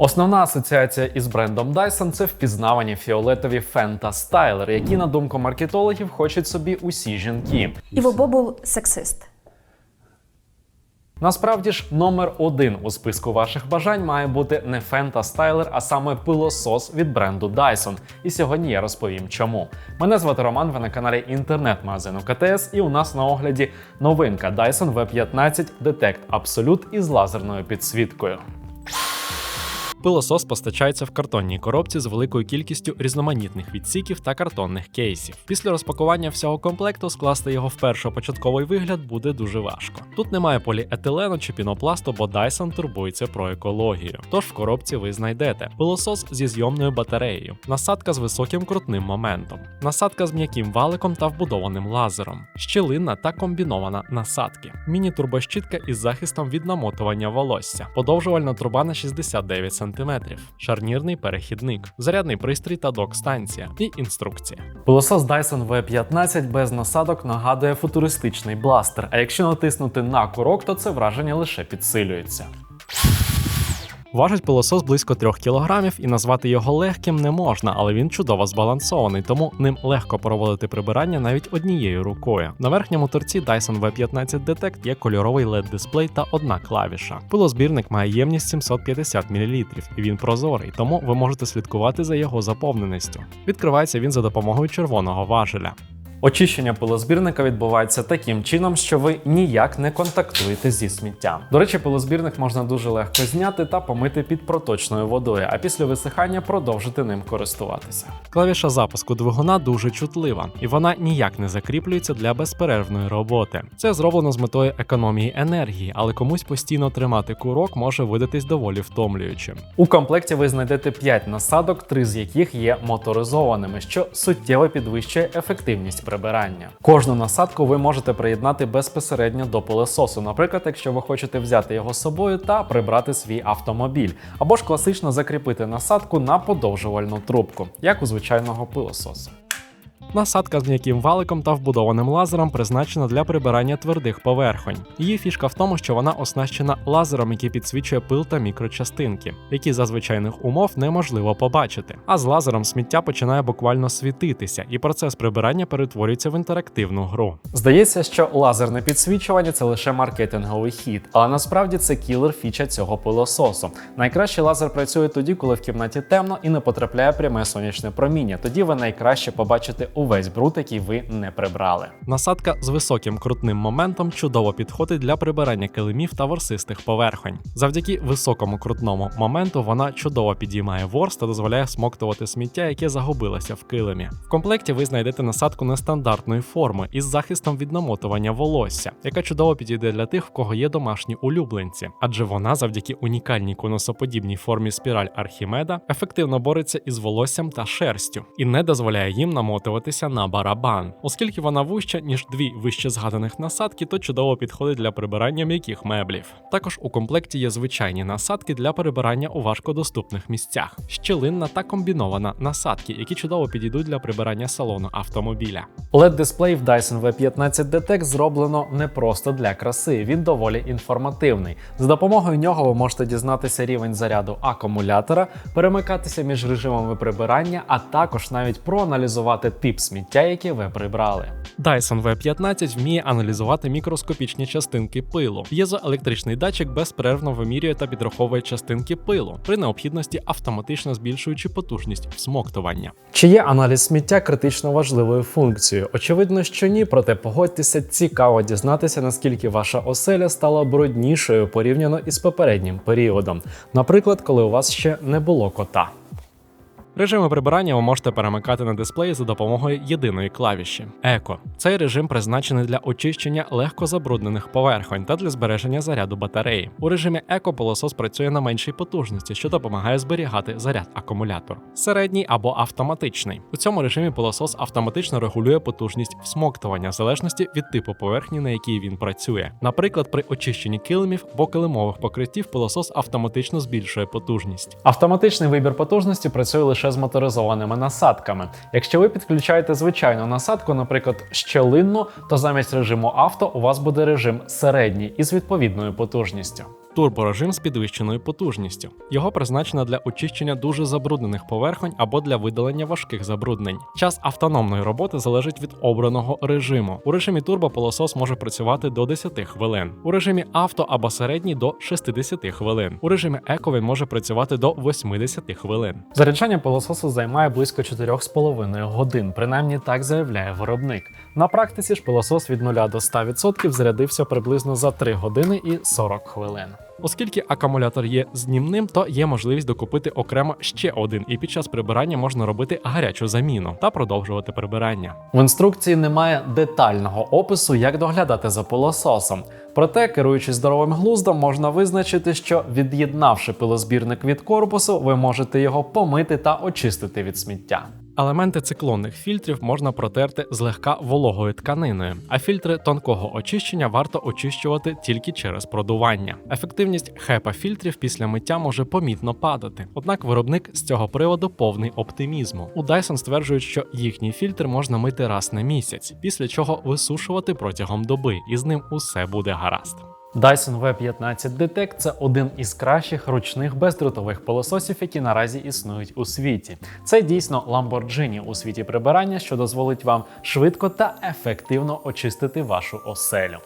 Основна асоціація із брендом Dyson – це впізнавані фіолетові Fenta Styler, які, на думку маркетологів, хочуть собі усі жінки. Іво Бобул сексист. Насправді ж, номер один у списку ваших бажань має бути не Fenta Styler, а саме пилосос від бренду Dyson. І сьогодні я розповім чому. Мене звати Роман, ви на каналі інтернет-магазину КТС, і у нас на огляді новинка Dyson V15 Detect Absolute із лазерною підсвіткою. Пилосос постачається в картонній коробці з великою кількістю різноманітних відсіків та картонних кейсів. Після розпакування всього комплекту скласти його в першопочатковий вигляд буде дуже важко. Тут немає поліетилену чи пінопласту, бо Dyson турбується про екологію. Тож в коробці ви знайдете пилосос зі зйомною батареєю, насадка з високим крутним моментом, насадка з м'яким валиком та вбудованим лазером, щілинна та комбінована насадки, міні-турбощітка із захистом від намотування волосся, подовжувальна труба на 69 см, шарнірний перехідник, зарядний пристрій та док-станція і інструкція. Пилосос Dyson V15 без насадок нагадує футуристичний бластер, а якщо натиснути на курок, то це враження лише підсилюється. Важить пилосос близько 3 кг і назвати його легким не можна, але він чудово збалансований, тому ним легко проводити прибирання навіть однією рукою. На верхньому торці Dyson V15 Detect є кольоровий led дисплей та одна клавіша. Пилозбірник має ємність 750 мл, і він прозорий, тому ви можете слідкувати за його заповненістю. Відкривається він за допомогою червоного важеля. Очищення пилозбірника відбувається таким чином, що ви ніяк не контактуєте зі сміттям. До речі, пилозбірник можна дуже легко зняти та помити під проточною водою, а після висихання продовжити ним користуватися. Клавіша запуску двигуна дуже чутлива, і вона ніяк не закріплюється для безперервної роботи. Це зроблено з метою економії енергії, але комусь постійно тримати курок може видатись доволі втомлюючим. У комплекті ви знайдете 5 насадок, 3 з яких є моторизованими, що суттєво підвищує ефективність прибирання. Кожну насадку ви можете приєднати безпосередньо до пилососу, наприклад, якщо ви хочете взяти його з собою та прибрати свій автомобіль, або ж класично закріпити насадку на подовжувальну трубку, як у звичайного пилососу. Насадка з м'яким валиком та вбудованим лазером призначена для прибирання твердих поверхонь. Її фішка в тому, що вона оснащена лазером, який підсвічує пил та мікрочастинки, які за звичайних умов неможливо побачити. А з лазером сміття починає буквально світитися, і процес прибирання перетворюється в інтерактивну гру. Здається, що лазерне підсвічування це лише маркетинговий хід, але насправді це кілер фіча цього пилососу. Найкраще лазер працює тоді, коли в кімнаті темно і не потрапляє пряме сонячне проміння. Тоді ви найкраще побачите увесь бруд, який ви не прибрали. Насадка з високим крутним моментом чудово підходить для прибирання килимів та ворсистих поверхонь. Завдяки високому крутному моменту вона чудово підіймає ворс та дозволяє смоктувати сміття, яке загубилося в килимі. В комплекті ви знайдете насадку нестандартної форми із захистом від намотування волосся, яка чудово підійде для тих, в кого є домашні улюбленці, адже вона завдяки унікальній конусоподібній формі спіраль Архімеда ефективно бореться із волоссям та шерстю і не дозволяє їм намотувати на барабан. Оскільки вона вуща, ніж дві вище згаданих насадки, то чудово підходить для прибирання м'яких меблів. Також у комплекті є звичайні насадки для перебирання у важкодоступних місцях, щілинна та комбінована насадки, які чудово підійдуть для прибирання салону автомобіля. led дисплей в Dyson V15 Detect зроблено не просто для краси, він доволі інформативний. За допомогою нього ви можете дізнатися рівень заряду акумулятора, перемикатися між режимами прибирання, а також навіть проаналізувати тип сміття, яке ви прибрали. Dyson V15 вміє аналізувати мікроскопічні частинки пилу. П'єзоелектричний датчик безперервно вимірює та підраховує частинки пилу, при необхідності автоматично збільшуючи потужність всмоктування. Чи є аналіз сміття критично важливою функцією? Очевидно, що ні, проте погодьтеся, цікаво дізнатися, наскільки ваша оселя стала бруднішою порівняно із попереднім періодом, наприклад, коли у вас ще не було кота. Режими прибирання ви можете перемикати на дисплеї за допомогою єдиної клавіші Еко. Цей режим призначений для очищення легко забруднених поверхонь та для збереження заряду батареї. У режимі Еко пилосос працює на меншій потужності, що допомагає зберігати заряд акумулятор. Середній або автоматичний. У цьому режимі пилосос автоматично регулює потужність всмоктування в залежності від типу поверхні, на якій він працює. Наприклад, при очищенні килимів або килимових покриттів пилосос автоматично збільшує потужність. Автоматичний вибір потужності працює лише з моторизованими насадками. Якщо ви підключаєте звичайну насадку, наприклад, щелинну, то замість режиму авто у вас буде режим середній із відповідною потужністю. Турборежим з підвищеною потужністю. Його призначено для очищення дуже забруднених поверхонь або для видалення важких забруднень. Час автономної роботи залежить від обраного режиму. У режимі турбо пилосос може працювати до 10 хвилин. У режимі авто або середній до 60 хвилин. У режимі еко він може працювати до 80 хвилин. Заряджання пилососу займає близько 4,5 годин. Принаймні так заявляє виробник. На практиці ж пилосос від 0 до 100% зарядився приблизно за 3 години і 40 хвилин. Оскільки акумулятор є знімним, то є можливість докупити окремо ще один, і під час прибирання можна робити гарячу заміну та продовжувати прибирання. В інструкції немає детального опису, як доглядати за пилососом. Проте, керуючись здоровим глуздом, можна визначити, що від'єднавши пилозбірник від корпусу, ви можете його помити та очистити від сміття. Елементи циклонних фільтрів можна протерти злегка вологою тканиною, а фільтри тонкого очищення варто очищувати тільки через продування. Ефективність хепа фільтрів після миття може помітно падати. Однак виробник з цього приводу повний оптимізму. У Dyson стверджують, що їхній фільтр можна мити раз на місяць, після чого висушувати протягом доби, і з ним усе буде гаразд. Dyson V15 Detect – це один із кращих ручних бездротових пилососів, які наразі існують у світі. Це дійсно Lamborghini у світі прибирання, що дозволить вам швидко та ефективно очистити вашу оселю.